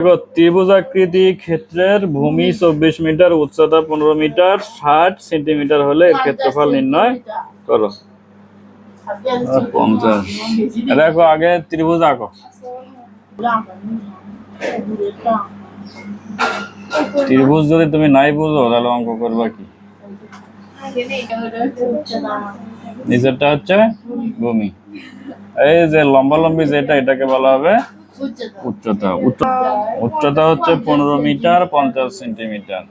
দেখো ত্রিভুজাকৃতি ক্ষেত্রের ভূমি চব্বিশ মিটার উচ্চতা পনেরো মিটার ষাট সেন্টিমিটার হলে এর ক্ষেত্রফল নির্ণয় করো। পঞ্চাশ। দেখো আগে ত্রিভুজ আঁকো। ত্রিভুজ যদি তুমি নাই বুঝো তাহলে অঙ্ক করবা কি? নিচেরটা হচ্ছে ভূমি। এই যে লম্বা লম্বি যেটা এটাকে বলা হবে উচ্চতা। উচ্চতা হচ্ছে পনেরো মিটার, পঞ্চাশ সেন্টিমিটার।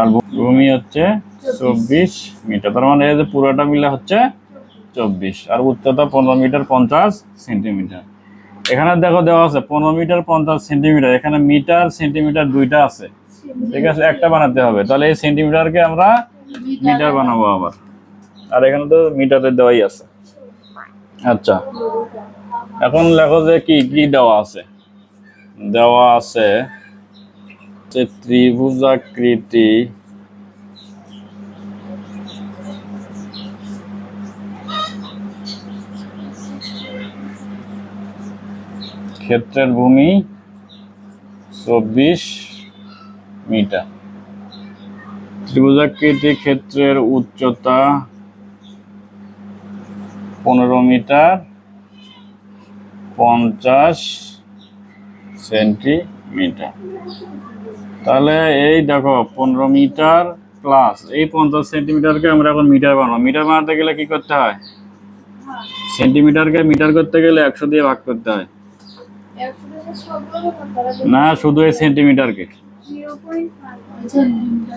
আর ভূমি হচ্ছে চব্বিশ মিটার। তার মানে যে পুরোটা মিলে হচ্ছে চব্বিশ। আর উচ্চতা পনেরো মিটার, পঞ্চাশ সেন্টিমিটার। এখানে দেখো দেওয়া আছে পনেরো মিটার, পঞ্চাশ সেন্টিমিটার। এখানে মিটার, সেন্টিমিটার দুইটা আছে। ঠিক আছে, একটা বানাতে হবে। তাহলে এই সেন্টিমিটারকে আমরা মিটার বানাবো আবার। আর এখানে তো মিটারের দেওয়াই আছে। আচ্ছা। এখন লেখো যে কি কি দেওয়া আছে? দেওয়া আছে যে ত্রিভুজাকৃতি ক্ষেত্রের ভূমি চব্বিশ মিটার। ত্রিভুজাকৃতি ক্ষেত্রের উচ্চতা পনেরো মিটার। পঞ্চাশ সেন্টিমিটার। তাহলে এই দেখো, পনেরো মিটার প্লাস এই পঞ্চাশ সেন্টিমিটারকে আমরা এখন মিটার বানাবো। মিটার বানাতে গেলে কি করতে হয়? সেন্টিমিটারকে মিটার করতে গেলে একশো দিয়ে ভাগ করতে হয়। না, শুধু এই সেন্টিমিটারকে।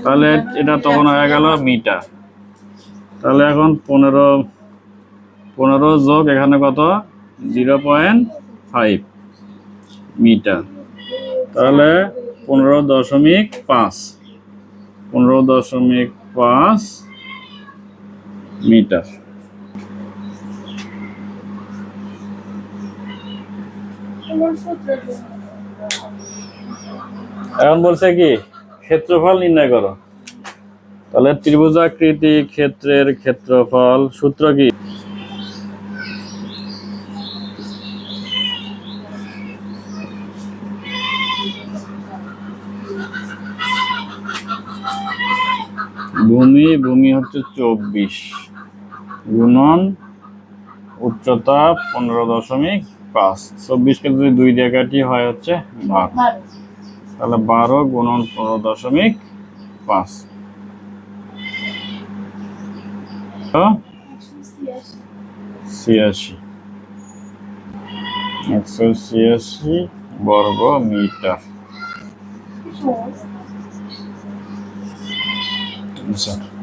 তাহলে এটা তখন হয়ে গেল মিটার। তাহলে এখন পনেরো পনেরো যোগ এখানে কত? Zero point five metre. তাহলে পনেরো দশমিক পাঁচ, পনেরো দশমিক পাঁচ মিটার। এখন বলছে কি, ক্ষেত্রফল নির্ণয় করো। তাহলে ত্রিভুজাকৃতি ক্ষেত্রের ক্ষেত্রফল সূত্র কি? ভূমি ভূমি হচ্ছে চব্বিশ। গুণন, উচ্চতা পনেরো দশমিক পাঁচ। চব্বিশকে যদি দুই দিয়ে হয় হচ্ছে বারো। তাহলে বারো গুণন পনেরো দশমিক পাঁচ। ছিয়াশি। একশো ছিয়াশি বর্গ মিটার আচ্ছা